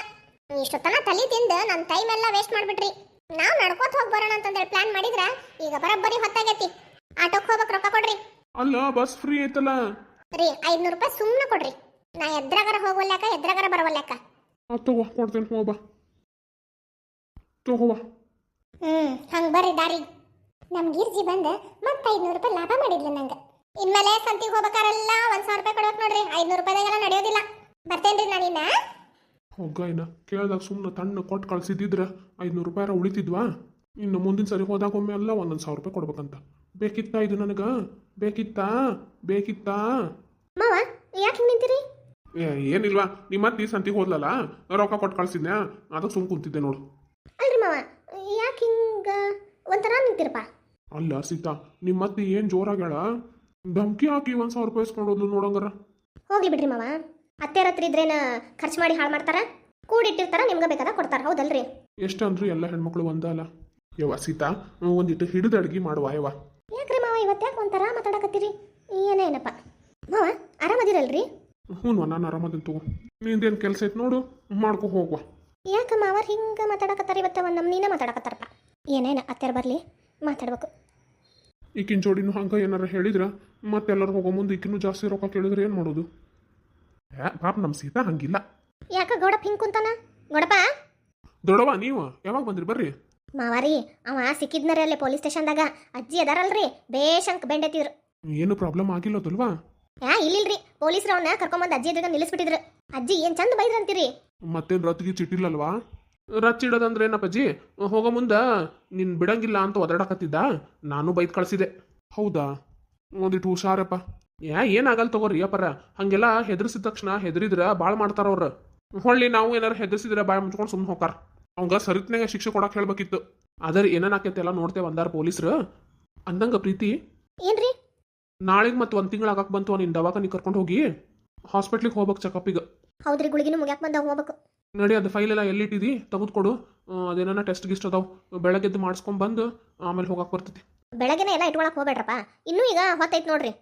ಇಷ್ಟೊತ್ತನ ತಲೆ ತಿಂದು ನನ್ನ ಟೈಮ್ ಎಲ್ಲ ವೇಸ್ಟ್ ಮಾಡ್ಬಿಟ್ರಿ. ನಾವು ನಡ್ಕೋತ ಹೋಗಿ ಬರೋಣ ಹೇಳಿ ಪ್ಲಾನ್ ಮಾಡಿದ್ರ ಈಗ ಬರೋಬ್ಬರಿ ಹೊತ್ತಾಗೈತಿ. ಆಟೋಕ್ ಹೋಗ್ಬೇಕು ರೊಕ್ಕ ಕೊಡ್ರಿ. ಅಲ್ಲ ಬಸ್ ಫ್ರೀ ಐತಲ್ಲ? ರೀ ಐದ್ನೂರು ರೂಪಾಯಿ ಸುಮ್ಮನೆ ಕೊಡ್ರಿ. ನಾ ಎದ್ರಾಗರ ಹೋಗೋಲ್ಯಾಕ ಎದ್ರಾಗರ ಬರವಲ್ಯಾಕ. ಆ ತಗೋ ಕೊಡ್ತೇನೆ ಹೋಗ ಬಾ. ಹ್ಮ್ ಹಂಗ ಬರ್ರಿ ದಾರಿ. ನಮ್ ಗಿರ್ಜಿ ಬಂದ ಮತ್ತ ಐದ್ನೂರು ರೂಪಾಯಿ ಲಾಭ ಮಾಡಿದ್ಲು ನಂಗ. ಇನ್ಮೇಲೆ ಸಂತಿಗೆ ಹೋಗ್ಬೇಕಾರೆಲ್ಲ ಒಂದ್ ಸಾವಿರ ರೂಪಾಯಿ ಕೊಡ್ಬೇಕು ನೋಡ್ರಿ. ಐದ್ನೂರು ರೂಪಾಯಿದಾಗೆಲ್ಲ ನಡೆಯೋದಿಲ್ಲ. ಬರ್ತೇನ್ರಿ ನಾನಿನ್ನ ಹೋಗ ಕೇಳಿದಾಗ ಸುಮ್ಮನೆ ತಣ್ಣ ಕೊಟ್ಟು ಕಳಿಸಿದ್ದಿದ್ರೆ ಐದುನೂರು ರೂಪಾಯಿ ಉಳಿತಿದ್ವಾ? ಇನ್ನು ಮುಂದಿನ ಸರಿ ಹೋದಾಗ ಒಮ್ಮೆ ಎಲ್ಲ ಒಂದೊಂದು ಸಾವಿರ ರೂಪಾಯಿ ಕೊಡ್ಬೇಕಂತ. ಬೇಕಿತ್ತಾ ಇದು ನನಗೆ? ಬೇಕಿತ್ತಾ? ಬೇಕಿತ್ತಾ? ಮಾವ ಯಾಕೆ ಹಿಂಗ್ ನಿಂತೀರಿ? ಏ ಏನಿಲ್ವಾ ನಿಮ್ಮ ಮತ್ತೆ ಸಂತಿಗೆ ಹೋದ್ಲಲ್ಲ? ರೊಕ್ಕ ಕೊಟ್ಟು ಕಳ್ಸಿದ್ನ ಅದಕ್ಕೆ ಸುಮ್ ಕುಂತಿದ್ದೆ ನೋಡು. ಅಲ್ರಿ ಮಾವ ಯಾಕೆ ಹಿಂಗ? ಒಂಥರ ನಿಂತಿರಪ್ಪ. ಅಲ್ಲ ಸೀತಾ ನಿಮ್ಮ ಮತ್ತೆ ಏನು ಜೋರಾಗ್ಯಾಳ ಧಮ್ಕಿ ಹಾಕಿ ಒಂದು ಸಾವಿರ ರೂಪಾಯಿ ಇಸ್ಕೊಂಡೋದ್ಲು ನೋಡಂಗಾರ. ಹೋಗ್ಲಿ ಬಿಡ್ರಿ ಮಾವ. ಅತ್ತೆರ ಹತ್ರ ಇದ್ರೇನ ಖರ್ಚು ಮಾಡಿ ಹಾಳು ಮಾಡ್ತಾರ? ಕೂಡಿಟ್ಟಿರ್ತಾರ ನಿಮ್ಗೆ ಬೇಕಾದ ಕೊಡ್ತಾರ ಹೌದಲ್ರಿ? ಎಷ್ಟಂದ್ರೂ ಎಲ್ಲ ಹೆಣ್ಮಕ್ಳು ಒಂದ ಅಲ್ಲ ಯವ್ವ ಸೀತಾ ಒಂದಿಟ್ಟು ಹಿಡಿದು ಅಡ್ಗೆ ಮಾಡುವ ಯವ್ವ. ಯಾಕ್ರಿ ಮಾವ ಇವತ್ತು ಯಾಕೆ ಒಂಥರ ಮಾತಾಡಕತ್ತೀರಿ? ಏನೇನಪ್ಪ ಮಾವ ಆರಾಮದಿರಲ್ರಿ? ಹ್ಞೂ ನಾನು ಆರಾಮದೀನಿ ತಗೋ. ನಿಂದೇನು ಕೆಲಸ ಐತೆ ನೋಡು ಮಾಡ್ಕೊ ಹೋಗುವ. ಯಾಕ ಮಾವ ಹಿಂಗೆ ಮಾತಾಡಕತ್ತಾರ ಇವತ್ತ ನಮ್ಮ ನೀನೇ ಮಾತಾಡಕತ್ತಾರಪ್ಪ. ಏನೇನ ಅತ್ತೆರ ಬರಲಿ ಮಾತಾಡ್ಬೇಕು. ಈಕಿನ ಜೋಡಿನೂ ಹಂಗೆ ಏನಾರ ಹೇಳಿದ್ರ ಮತ್ತೆಲ್ಲರೂ ಹೋಗೋ ಮುಂದೆ ಈಕಿನೂ ಜಾಸ್ತಿ ರೊಕ್ಕ ಕೇಳಿದ್ರೆ ಏನು ಮಾಡೋದು? ಪಾಪ ನಮ್ಮ ಸೀತಾ ಹಂಗಿಲ್ಲ. ಯಾಕ ಗೌಡಪ್ಪ ಹಿಂಗ್ ಕುಂತಾನ? ಗೌಡಪ್ಪ? ದೊಡವ ನೀವು ಯಾವಾಗ ಬಂದ್ರಿ? ಬರ್ರಿ. ಮಾವಾರಿ ಅವ ಸಿಕ್ಕಿದ್ನರಿ ಅಲ್ಲೇ ಪೊಲೀಸ್ ಸ್ಟೇಷನ್ದಾಗ. ಅಜ್ಜಿ ಅದಾರಲ್ರಿ ಬೇಷಂಕ್ ಬೆಂಡೆತಿದ್ರು ಏನು ಪ್ರಾಬ್ಲಮ್ ಆಗಿಲ್ಲದಲ್ವಾ ಯಾ ಇಲ್ಲಿಲ್ರಿ. ಪೊಲೀಸ್ರು ಅವನ್ನ ಕರ್ಕೊಂಬಂದು ಅಜ್ಜಿ ಎದುರುಗ ನಿಲ್ಲಿಸ್ಬಿಟ್ಟಿದ್ರು. ಅಜ್ಜಿ ಏನ್ ಚಂದ ಬೈದ್ರಂತೀರಿ ಮತ್ತೇನು ರತ್ತಿಗೆ ಚಿಟ್ಟಿಲ್ಲಲ್ವಾ? ರಚ್ಚಿಡೋದಂದ್ರೆ ಏನಪ್ಪಜ್ಜಿ ಹೋಗೋ ಮುಂದ ನಿನ್ ಬಿಡಂಗಿಲ್ಲ ಅಂತ ಒದರಾಡಕತ್ತಿದ್ದ? ನಾನು ಬೈದ್ ಕಳ್ಸಿದೆ. ಹೌದಾ? ಒಂದಿಟ್ಟು ಹುಷಾರಪ್ಪ. ಯಾ ಏನಾಗಲ್ಲ ತಗೋರಿ ಅಪ್ಪರ? ಹಂಗೆಲ್ಲ ಹೆದರ್ಸಿದ ತಕ್ಷಣ ಹೆದರಿದ್ರ ಭಾಳ ಮಾಡ್ತಾರ ಅವ್ರ. ಹೊಳ್ಳಿ ನಾವು ಏನಾರ ಹೆದರ್ಸಿದ್ರ ಬಾಯ್ ಮುಚ್ಕೊಂಡು ಸುಮ್ಮನೆ ಹೋಗಾರ ಅವಂಗ ಸರಿತ್ನಾಗ ಶಿಕ್ಷೆ ಕೊಡಕ್ ಹೇಳ್ಬೇಕಿತ್ತು. ಆದ್ರೆ ಏನೇನ್ ಆಕೈತೆ ಎಲ್ಲ ನೋಡ್ತೇವೆ ಅಂದಾರ ಪೊಲೀಸ್ರು. ಅಂದಂಗ ಪ್ರೀತಿ. ಏನ್ರಿ? ನಾಳೆಗೆ ಮತ್ತೆ ಒಂದು ತಿಂಗಳು ಆಗಕ್ಕೆ ಬಂತು ನಿನ್ನ ದವಾಖಾನಿ ಕರ್ಕೊಂಡು ಹೋಗಿ. ಹಾಸ್ಪಿಟ್ಲಿಗೆ ಹೋಗ್ಬೇಕು ಚೆಕಪ್ಪಿಗೆ ಹೌದ್ರಿ ಗುಳಿಗಿನ ಮುಗ್ಯಾಕ್ ಬಂದ ಹೋಗ್ಬೇಕು. ನಡಿ ಅದು ಫೈಲ್ ಎಲ್ಲ ಎಲ್ಲಿಟ್ಟಿದಿ? ತೆಗೆದುಕೊಡು. ಅದೇನ ಟೆಸ್ಟ್ ಗಿಸ್ಟ್ ಅದಾವ. ಬೆಳಗ್ಗೆದ್ದು ಮಾಡಿಸ್ಕೊಂಬಂದು ಆಮೇಲೆ ಹೋಗಕ್ಕೆ ಬರ್ತೈತಿ. ಬೆಳಗ್ಗೆನೆ ಎಲ್ಲ ಇಟ್ಕೊಳಕ್ ಹೋಗ್ಬೇಡ್ರಪ್ಪ. ಇನ್ನೂ ಈಗ ಹೊತ್ತೈತ್ ನೋಡ್ರಿ.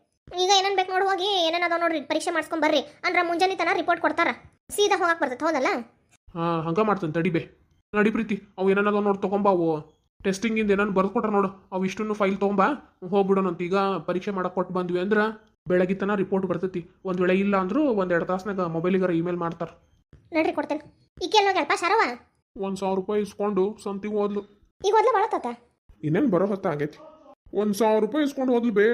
ಈಗ ಏನೇನು ಬೇಕು ನೋಡಿ ಹೋಗಿ ಏನೇನು ಅದಾವ ನೋಡ್ರಿ ಪರೀಕ್ಷೆ ಮಾಡ್ಸ್ಕೊಂಡ್ ಬರ್ರಿ. ಅಂದ್ರ ಮುಂಜಾನೆ ತನ ರಿಪೋರ್ಟ್ ಕೊಡ್ತಾರ. ಸೀದಾ ಹೋಗಕ್ ಬರ್ತೈತೆ ಹೌದಲ್ಲ? ಹಾ ಹಂಗೆ ಮಾಡ್ತೇನೆ ತಡಿಬೇ ನಡಿ ಪ್ರೀತಿ ಅವು ಏನೇನದ ನೋಡಿ ತಗೊಂಬ ಅವು. ಟೆಸ್ಟಿಂಗಿಂದ ಏನಾನು ಬರ್ದು ಕೊಟ್ರ ನೋಡು ಅವು ಇಷ್ಟನ್ನು ಫೈಲ್ ತಗೊಂಬಾ ಹೋಗ್ಬಿಡೋಣಂತ ಈಗ ಪರೀಕ್ಷೆ ಮಾಡಕ್ಕೆ ಕೊಟ್ಟು ಬಂದ್ವಿ ಅಂದ್ರೆ ಬೆಳಗ್ಗೆ ತನ ರಿಪೋರ್ಟ್ ಬರ್ತೈತಿ. ಒಂದು ವೇಳೆ ಇಲ್ಲ ಅಂದ್ರೂ ಒಂದು ಎರಡು ತಾಸ್ನಾಗ ಮೊಬೈಲಿಗಾರ ಇಮೇಲ್ ಮಾಡ್ತಾರೆ. ನಡ್ರಿ ಕೊಡ್ತೇನೆ. ಈಕೆ ಎಲ್ಲೋಗ್ಯಲ್ಪ ಶರವ? ಒಂದು ಸಾವಿರ ರೂಪಾಯಿ ಇಸ್ಕೊಂಡು ಸಂತಿಗೆ ಓದ್ಲು ಈಗ ಓದ್ಲು ಬಳತಾತ? ಇನ್ನೇನು ಬರೋ ಹೊತ್ತ ಆಗೈತಿ. ಒಂದು ಸಾವಿರ ರೂಪಾಯಿ ಇಸ್ಕೊಂಡು ಓದ್ಲು ಬೇ.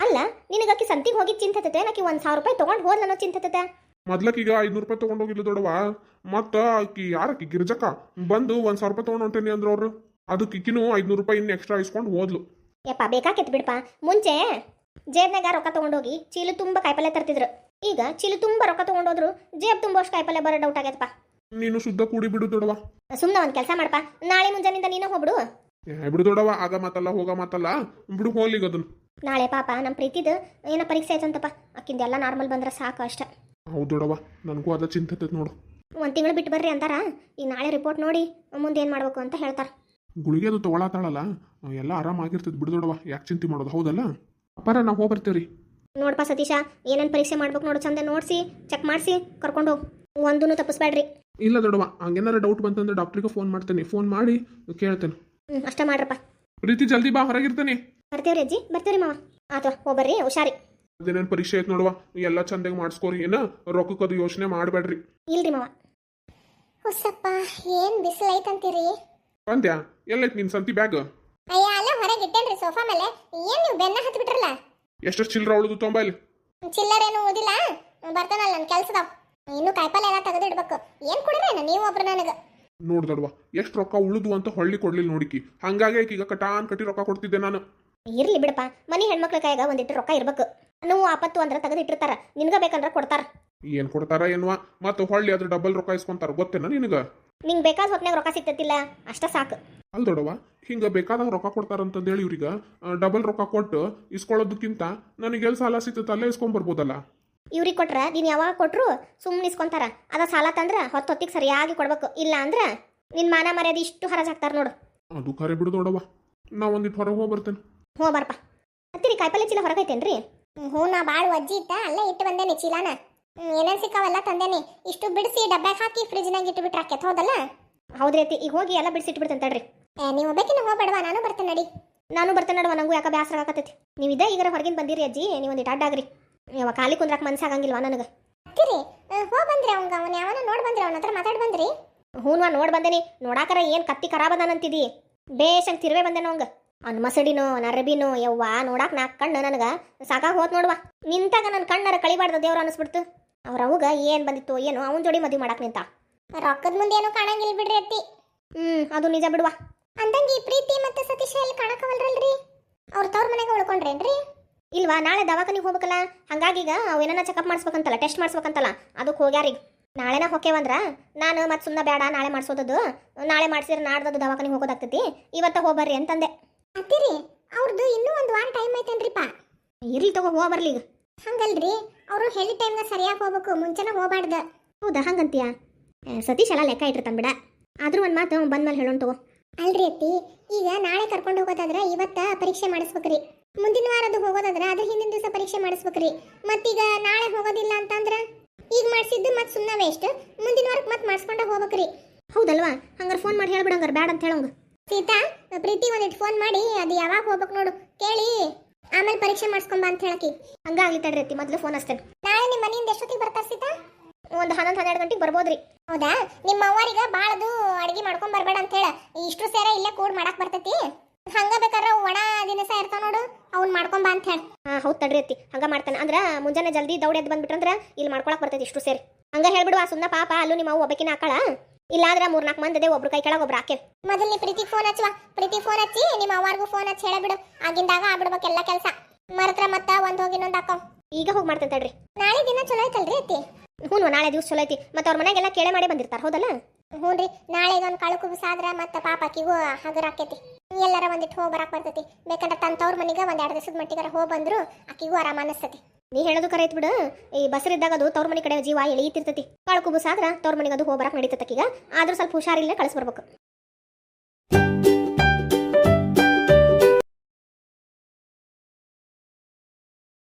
ಅಲ್ಲ ನಿನಗಾಕಿ ಸಂತಿಗೆ ಹೋಗಿ ಚಿಂತತತೆ ನಾಕಿ ಒಂದ್ ಸಾವಿರ ರೂಪಾಯಿ ತಗೊಂಡ್ ಹೋದ್ಲ ಅನ್ನೋ ಚಿಂತತತೆ ಮೊದ್ಲಕ್ಕೀಗ ಐದ್ನೂರು ರೂಪಾಯಿ ತೊಗೊಂಡೋಗಿಲ್ಲ ದೊಡವ ಮತ್ತ ಆಕಿ ಯಾರಕ್ಕಿ ಗಿರ್ಜಕ. ಬಂದು ಒಂದು ಸಾವಿರ ರೂಪಾಯಿ ತೊಗೊಂಡು ಹೊಂಟೇನಿ ಅಂದ್ರೆ ಅವ್ರು. ಅದಕ್ಕೆ ಇಕ್ಕಿನೂ ಐದ್ನೂರು ರೂಪಾಯಿ ಇನ್ನು ಎಕ್ಸ್ಟ್ರಾ ಇಸ್ಕೊಂಡು ಹೋದ್ಲು. ಯಪ್ಪ ಬೇಕಾಕೈತ್ ಬಿಡಪ್ಪ ಮುಂಚೆ ಜೇಬ್ನಾಗ ರೊಕ್ಕ ತಗೊಂಡೋಗಿ ಚೀಲು ತುಂಬ ಕಾಯಿಪಲ್ಲೆ ತರ್ತಿದ್ರು. ಈಗ ಚೀಲು ತುಂಬ ರೊಕ್ಕ ತಗೊಂಡೋದ್ರು ಜೇಬ್ ತುಂಬಷ್ಟು ಕಾಯಿಪಲ್ಲೆ ಬರೋ ಡೌಟ್ ಆಗೈತಪ್ಪ ನೀನು ಶುದ್ಧ ಕೂಡಿ ಬಿಡು ದೊಡವ ಸುಮ್ಮನೆ ಒಂದು ಕೆಲಸ ಮಾಡಪ್ಪ ನಾಳೆ ಮುಂಜಾನಿಂದ ನೀನು ಹೋಗ್ಬಿಡು. ಏ ಬಿಡು ದೊಡವ ಆಗ ಮಾತಲ್ಲ ಹೋಗ ಮಾತಲ್ಲ. ಬಿಡು ಹೋಗ್ಲಿಗ ಅದನ್ನ. ನಾಳೆ ಪಾಪ ನಮ್ಮ ಪ್ರೀತಿದು ಏನೋ ಪರೀಕ್ಷೆ ಆಯ್ತಂತಪ್ಪ ಅಕ್ಕಿಂದ ಎಲ್ಲ ನಾರ್ಮಲ್ ಬಂದ್ರೆ ಸಾಕು ಅಷ್ಟೆ. ಹೌದು ನೋಡವ್ವ ನನಗೂ ಅದ ಚಿಂತೆ ನೋಡು. ಒಂದು ತಿಂಗಳು ಬಿಟ್ಟು ಬರ್ರಿ ಅಂತಾರ? ಈ ನಾಳೆ ರಿಪೋರ್ಟ್ ನೋಡಿ ಮುಂದೆ ಏನು ಮಾಡಬೇಕು ಅಂತ ಹೇಳ್ತಾರೆ. ಗುಳಿಗೆ ಅದು ತಗೊಳತಾಳಲ್ಲ ಎಲ್ಲ ಆರಾಮಾಗಿರ್ತದೆ ಬಿಡು ದೊಡವ ಯಾಕೆ ಚಿಂತೆ ಮಾಡೋದು? ಹೌದಲ್ಲ? ಅಪ್ಪಾರ ನಾವು ಹೋಗಿ ಬರ್ತೀವ್ರಿ. ನೋಡಪ್ಪ ಸತೀಶ ಏನೇನು ಪರೀಕ್ಷೆ ಮಾಡ್ಬೇಕು ನೋಡು ಚಂದ ನೋಡಿಸಿ ಚೆಕ್ ಮಾಡಿಸಿ ಕರ್ಕೊಂಡು ಹೋಗು. ಒಂದೂ ತಪ್ಪಿಸ್ಬೇಡ್ರಿ. ಇಲ್ಲ ದೊಡವ ಹಂಗೇನಾರ ಡೌಟ್ ಬಂತಂದ್ರೆ ಡಾಕ್ಟ್ರಿಗೆ ಫೋನ್ ಮಾಡ್ತೇನೆ. ಫೋನ್ ಮಾಡಿ ಕೇಳ್ತೇನೆ. ಹ್ಞೂ ಅಷ್ಟೇ ಮಾಡ್ರಪ್ಪ. ಪ್ರೀತಿ ಜಲ್ದಿ ಬಾ ಹೊರಗಿರ್ತಾನೆ ಬರ್ತೇವ್ರಿ ಅಜ್ಜಿ ಬರ್ತೇವ್ರಿ ಮಾವ. ಆತ ಹೋಗ್ಬರ್ರಿ ಹುಷಾರಿ. ಅದೇನೇನು ಪರೀಕ್ಷೆ ಐತೆ ನೋಡುವ ಎಲ್ಲ ಚಂದಾಗಿ ಮಾಡಿಸ್ಕೋರಿ ಏನ? ರೊಕ್ಕಕ್ಕದು ಯೋಚನೆ ಮಾಡಬೇಡ್ರಿ. ಇಲ್ರಿ ಮಾವ. ಹೊಸಪ್ಪ ಏನು ಬಿಸಿಲು ಐತಂತೀರಿ ಬಂದ್ಯಾ ಎಲ್ಲೈತಿ ನಿನ್ ಸಂತಿ ಬ್ಯಾಗ್? ಅಯ್ಯ ಅಲ್ಲ ಹೊರಗೆ ಇಟ್ಟೇನ್ರಿ ಸೋಫಾ ಮೇಲೆ. ಏನ್ ನೀವು ಬೆನ್ನ ಹತ್ತಿ ಬಿಟ್ರಲ್ಲ ಎಷ್ಟು ಚಿಲ್ಲರ ಉಳಿದು ತೊಂಬ ಇಲ್ಲಿ ಚಿಲ್ಲರೇನು ಓದಿಲ್ಲ? ಬರ್ತಾನಲ್ಲ ನನ್ನ ಕೆಲಸದ ಇನ್ನು ಕಾಯಿಪಲ್ಲೆ ಎಲ್ಲ ತೆಗೆದಿಡ್ಬೇಕು. ಏನು ಕುಡಿರೇನ ನೀವು ಒಬ್ರು ನನಗೆ. ನೋಡ್ದಡ್ವ ಎಷ್ಟು ರೊಕ್ಕ ಉಳಿದು ಅಂತ ಹೊಳ್ಳಿ ಕೊಡ್ಲಿಲ್ಲ ನೋಡಿಕಿ. ಹಂಗಾಗಿ ಈಗ ಕಟಾನ್ ಕಟ್ಟಿ ರೊಕ್ಕ ಕೊಡ್ತಿದ್ದೆ ನಾನು. ಇರ್ಲಿ ಬಿಡಪ್ಪ ಮನಿ ಹೆಣ್ಮಕ್ಳ ಕೈಗ ಒಂದಿಟ್ಟು ರೊಕ್ಕ ಇರ್ಬೇಕು. ನೀವು ಆಪತ್ತು ಅಂದ್ರೆ ತೆಗೆದಿಟ್ಟಿರ್ತಾರ ನಿನ್ಗ ಬೇಕಂದ್ರೆ ಕೊಡ್ತಾರ. ಏನ್ ಕೊಡ್ತಾರ ಏನ್ವಾ ಮತ್ತೆ ಹೊಳ್ಳಿ ಅದ್ರ ಡಬಲ್ ರೊಕ್ಕ ಇಸ್ಕೊಂತಾರ ಗೊತ್ತೇನ ನಿನಗ? ನಿಂಗೆ ಬೇಕಾದ ಹೊತ್ನಾಗ ರೊಕ್ಕ ಸಿಗ್ತತಿಲ್ಲ ಅಷ್ಟ ಸಾಕು. ಅಲ್ ದೊಡವ ಹಿಂಗ ಬೇಕಾದಾಗ ರೊಕ್ಕ ಹೇಳಿ ಇವರಿಗ ಡಬಲ್ ರೊಕ್ಕ ಕೊಟ್ಟು ಇಸ್ಕೊಳ್ಳೋದಕ್ಕಿಂತ ನನಗೆ ಎಲ್ಲಿ ಸಾಲ ಸಿಗ್ತೈತೆ ಅಲ್ಲೇ ಇಸ್ಕೊಂಬರ್ಬೋದಲ್ಲ? ಇವ್ರಿಗೆ ಕೊಟ್ರ ನೀನು ಯಾವಾಗ ಕೊಟ್ಟರು ಸುಮ್ಮನೆ ಇಸ್ಕೊಂತಾರ ಅದ ಸಾಲ ತಂದ್ರೆ ಹೊತ್ತು ಹೊತ್ತಿಗೆ ಸರಿಯಾಗಿ ಕೊಡ್ಬೇಕು. ಇಲ್ಲ ಅಂದ್ರೆ ನಿನ್ನ ಮಾನ ಮರ್ಯಾದೆ ಇಷ್ಟು ಹರಾಜ್ ಹಾಕ್ತಾರ ನೋಡು. ಅದು ಖರೆ ಬಿಡು ದೊಡವ ನಾ ಒಂದಿಟ್ಟು ಹೊರಗೆ ಹೋಗಿ ಬರ್ತೇನೆ. ಹೋ ಅತ್ತಿರಿ ಹತ್ತಿರಿ ಕಾಯಿಪಲ್ಲೆ ಚೀಲ ಹೊರಗೈತೇನ್ರಿ ಹ್ಞೂ ನಾ ಭಾಳ ಅಜ್ಜಿ ಇತ್ತ ಅಲ್ಲೇ ಇಟ್ಟು ಬಂದೇನಿ ಚೀಲಾನ. ಏನೇನು ಸಿಕ್ಕಾವೆಲ್ಲ ತಂದೇನಿ. ಇಷ್ಟು ಬಿಡಿಸಿ ಡಬ್ಬ್ಯಾಗ ಹಾಕಿ ಫ್ರಿಜ್ನಾಗ ಇಟ್ಟು ಬಿಟ್ರೆ ಆಕೇತ್ ಹೌದಲ್ಲ? ಹೌದ್ರಿ ಅತ್ತಿ ಈಗ ಹೋಗಿ ಎಲ್ಲ ಬಿಡಿಸಿ ಇಟ್ಬಿಡ್ತೇನೆ ತಡ್ರಿ. ನೀವು ಬೇಕಿನ ಹೋಗ್ಬೇಡವಾ ನಾನು ಬರ್ತೇನೆ ನಡಿ. ನಾನು ಬರ್ತೇನೆ ನಡುವ ನಂಗೂ ಯಾಕೆ ಬ್ಯಾಸರ ಆಗತ್ತೈತಿ ನೀವು ಇದೇ ಈಗ ಹೊರಗಿಂದ ಬಂದಿರಿ ಅಜ್ಜಿ ನೀವು ಒಂದು ಅಡ್ಡಾಗ್ರಿ. ಯಾವ ಖಾಲಿ ಕುಂದ್ರಾಕ ಮನ್ಸಾಗಂಗಿಲ್ವಾ ನನಗೆ? ಅತ್ತಿರಿ ಹೋ ಬಂದ್ರಿ ಅವಂಗ ಅವನ ಯಾವನ ನೋಡಿ ಬಂದ್ರಿ ಅವನ ಹತ್ರ ಮಾತಾಡಿ ಬಂದ್ರಿ. ಹ್ಞೂ ನೋಡ್ ಬಂದೇನಿ. ನೋಡಾಕರ ಏನು ಕತ್ತಿ ಖರಾಬ್ ಅದಾನಂತಿದಿ ಬೇಸನ್ ತಿರುವೆ ಬಂದೇನ ಅವಂಗ. ಅನ್ಮಸಡಿನೋ ನರಬಿನೋ ಯವ್ವ ನೋಡಾಕ ನಾಲ್ಕು ಕಣ್ಣು ನನಗೆ. ಸಾಕಾಗ ಹೋದ್ ನೋಡ್ವಾ ನಿಂತಾಗ ನನ್ನ ಕಣ್ಣರ ಕಳಿಬಾರ್ದು ದೇವ್ರ ಅನಿಸ್ಬಿಡ್ತು. ಅವ್ರ ಅವಾಗ ಏನು ಬಂದಿತ್ತು ಏನು ಅವನ ಜೋಡಿ ಮದುವೆ ಮಾಡಕ್ ನಿಂತ. ರೊಕ್ಕದ ಮುಂದೆ ಏನೋ ಕಾಣಂಗಿಲ್ಲ ಬಿಡ್ರಿ ಅತ್ತಿ. ಹ್ಮ್ ಅದು ನಿಜ ಬಿಡುವ. ಅಂದಂಗೆ ಈ ಪ್ರೀತಿ ಮತ್ತೆ ಸತೀಶ್ ಎಲ್ಲಿ ಕಾಣಕವಲ್ರಲ್ರಿ ಅವ್ರ ತವ್ರ ಮನೆಗೆ ಉಳ್ಕೊಂಡ್ರೇನ್ರಿ? ಇಲ್ವಾ ನಾಳೆ ದವಾಖಾನಿಗೆ ಹೋಗ್ಬೇಕಲ್ಲ? ಹಂಗಾಗಿ ಈಗ ಅವೇನ ಚೆಕಪ್ ಮಾಡಿಸ್ಬೇಕಂತಲ್ಲ ಟೆಸ್ಟ್ ಮಾಡಿಸ್ಬೇಕಂತಲ್ಲ ಅದಕ್ಕೆ ಹೋಗ್ಯಾರೀಗ. ನಾಳೆನ ಹೊಕ್ಕೇವಂದ್ರ ನಾನು ಮತ್ತೆ ಸುಮ್ಮನೆ ಬೇಡ ನಾಳೆ ಮಾಡಿಸೋದದು. ನಾಳೆ ಮಾಡಿಸಿದ್ರೆ ನಾಡ್ದದು ದವಾಖಾನಿಗೆ ಹೋಗೋದಾಗ್ತೈತಿ. ಇವತ್ತ ಹೋಗ್ಬರ್ರಿ ಅಂತಂದೆ. ಅತ್ತಿರಿ ಅವ್ರದ್ದು ಇನ್ನೂ ಒಂದು ವಾರ ಟೈಮ್ ಐತೇನ್ರಿಪ್ಪ ಇರ್ಲಿ ತಗೋ ಹೋಗ್ಬರ್ಲಿ ಈಗ. ಹಂಗಲ್ರಿ ಅವರು ಹೇಳಿ ಟೈಮ್ಗೆ ಸರಿಯಾಗಿ ಹೋಗ್ಬೇಕು ಮುಂಚೆನ ಹೋಗ್ಬಾರ್ದು. ಹೌದಾ ಹಂಗಂತೀಯ? ಸತೀಶ್ ಎಲ್ಲ ಲೆಕ್ಕ ಇಟ್ಟಿರ್ತಾನೆ ಬಿಡ ಆದ್ರೂ ಒಂದು ಮಾತು ಬಂದ್ಮೇಲೆ ಹೇಳೋಣ ತಗೋ. ಅಲ್ರಿ ಅತ್ತಿ ಈಗ ನಾಳೆ ಕರ್ಕೊಂಡು ಹೋಗೋದಾದ್ರೆ ಇವತ್ತ ಪರೀಕ್ಷೆ ಮಾಡಿಸ್ಬೇಕ್ರಿ. ಮುಂದಿನ ವಾರ ಅದು ಹೋಗೋದಾದ್ರೆ ಅದ್ರ ಹಿಂದಿನ ದಿವಸ ಪರೀಕ್ಷೆ ಮಾಡಿಸ್ಬೇಕ್ರಿ. ಮತ್ತೀಗ ನಾಳೆ ಹೋಗೋದಿಲ್ಲ ಅಂತಂದ್ರೆ ಈಗ ಮಾಡಿಸಿದ್ದು ಮತ್ತೆ ಸುಮ್ಮನೆ ವೇಸ್ಟ್ ಮುಂದಿನ ವಾರಕ್ಕೆ ಮತ್ತೆ ಮಾಡಿಸ್ಕೊಂಡ ಹೋಗ್ಬೇಕ್ರಿ. ಹೌದಲ್ವಾ? ಹಂಗಾರೆ ಫೋನ್ ಮಾಡಿ ಹೇಳ್ಬಿಡಂಗಾರ ಬ್ಯಾಡ ಅಂತ ಹೇಳೋಂಗ. ಸೀತಾ ಪ್ರೀತಿ ಒಂದಿಟ್ಟು ಫೋನ್ ಮಾಡಿ ಅದು ಯಾವಾಗ ಹೋಗ್ಬೇಕು ನೋಡು. ಕೇಳಿ. ಆಮೇಲೆ ಪರೀಕ್ಷೆ ಮಾಡಿಸ್ಕೊಂಬ ಅಂತ ಹೇಳಕಿ. ಹಂಗಾಗ್ಲಿ ತಡ್ರಿ ಅತ್ತಿ ಮೊದಲು ಫೋನ್ ಹಚ್ತೇನೆ ನಾಳೆ ನಿಮ್ಮ ಮನೆಯಿಂದ ಎಷ್ಟೊತ್ತಿಗೆ ಬರ್ತಾರೆ ಸೀತಾ? ಒಂದು ಹನ್ನೊಂದು ಹನ್ನೆರಡು ಗಂಟೆಗೆ ಬರ್ಬೋದ್ರಿ. ಹೌದಾ? ನಿಮ್ಮ ಅವ್ವರಿಗೆ ಭಾಳದು ಅಡಿಗೆ ಮಾಡ್ಕೊಂಡ್ ಬರಬೇಡ ಅಂತ ಹೇಳ. ಇಷ್ಟು ಸೇರ ಇಲ್ಲೇ ಕೂಡ್ ಮಾಡಕ್ ಬರ್ತೈತಿ. ಹಂಗ ಬೇಕಾದ್ರೆ ಒಣ ದಿನಸ ಇರ್ತಾವ ನೋಡು. ಅವ್ನ್ ಮಾಡ್ಕೊಂಬ ಅಂತ ಹೇಳಿ. ಹಾ ಹೌದು ತಡ್ರಿ ಅತ್ತಿ ಹಂಗ ಮಾಡ್ತಾನೆ. ಅಂದ್ರೆ ಮುಂಜಾನೆ ಜಲ್ದಿ ದೌಡ್ ಎದ್ದು ಬಂದ್ಬಿಟ್ರಂದ್ರೆ ಇಲ್ಲಿ ಮಾಡ್ಕೊಳಕ್ ಬರ್ತೈತಿ ಇಷ್ಟು ಸೇರಿ. ಹಂಗ ಆ ಸುಮ್ಮನೆ ಪಾಪ ಅಲ್ಲೂ ನಿಮ್ಮ ಅವ್ವ ಒಬ್ಬಕಿನ ಹಾಕಳ ಮೂರ್ ನಾಲ್ಕು ಮಂದಿ ಅದೇ ಒಬ್ರು ಕೈ ಕೆಳಗೆ ಒಬ್ರು ಹಾಕಿ ಮೊದಲು ನೀ ಪ್ರೀತಿ ಫೋನ್ ಹಚ್ಚುವ. ಪ್ರೀತಿ ಫೋನ್ ಹಚ್ಚಿ ನಿಮ್ಮ ಅವ್ವಾರ್ಗೂ ಫೋನ್ ಹಚ್ಚಿ ಹೇಳಬಿಡು ಆಗಿಂದಾಗ ಆಗ್ಬಿಡ್ಬೇಕು ಎಲ್ಲ ಕೆಲಸ. ಮರತ್ರ ಮತ್ತ ಒಂದು ಹೋಗಿ ಇನ್ನೊಂದು ಹಾಕೋ. ಈಗ ಹೋಗಿ ಮಾಡ್ತೇನೆ ತಡ್ರಿ. ನಾಳೆ ದಿನ ಚಲೋ ಐತಲ್ರಿ ಅತ್ತಿ? ಹ್ಞೂ ನಾಳೆ ದಿವಸ ಚಲೋ ಐತಿ. ಮತ್ತೆ ಅವ್ರ ಮನೆಗೆಲ್ಲ ಕೇಳೆ ಮಾಡಿ ಬಂದಿರ್ತಾರ ಹೌದಲ್ಲ? ಹ್ಞೂ ನಾಳೆ ಒಂದು ಕಾಳು ಕುಬಸಾದ್ರ ಮತ್ತೆ ಹಗರ ಆಕೈತಿ ಎಲ್ಲರ ಒಂದಿಟ್ಟು ಹೋಗಿ ಬರಕ್ಕೆ ಬರ್ತೈತಿ. ಬೇಕಂದ್ರೆ ತನ್ನ ತವ್ರ ಮನೆಗೆ ಒಂದು ಎರಡು ದಿವಸದ ಮಟ್ಟಿಗಾರ ಹೋಗಿ ಬಂದ್ರು ಆಕಿಗೂ ಆರಾಮ ಅನಿಸ್ತತಿ ನೀ ಹೇಳೋದು ಕರೆ ಬಿಡು. ಈ ಬಸರಿದ್ದಾಗ ಅದು ತವ್ರ ಮನೆ ಕಡೆ ಜೀವ ಕಳು ಕಾಳು ಕುಬುಸಾದ್ರ ತವ್ರ ಮನೆಗೆ ಅದು ಹೋಗ್ಬರಕ್ ಈಗ ಆದ್ರೂ ಸ್ವಲ್ಪ ಹುಷಾರಿಲ್ಲ ಕಳಿಸ್ಬರ್ಬೇಕು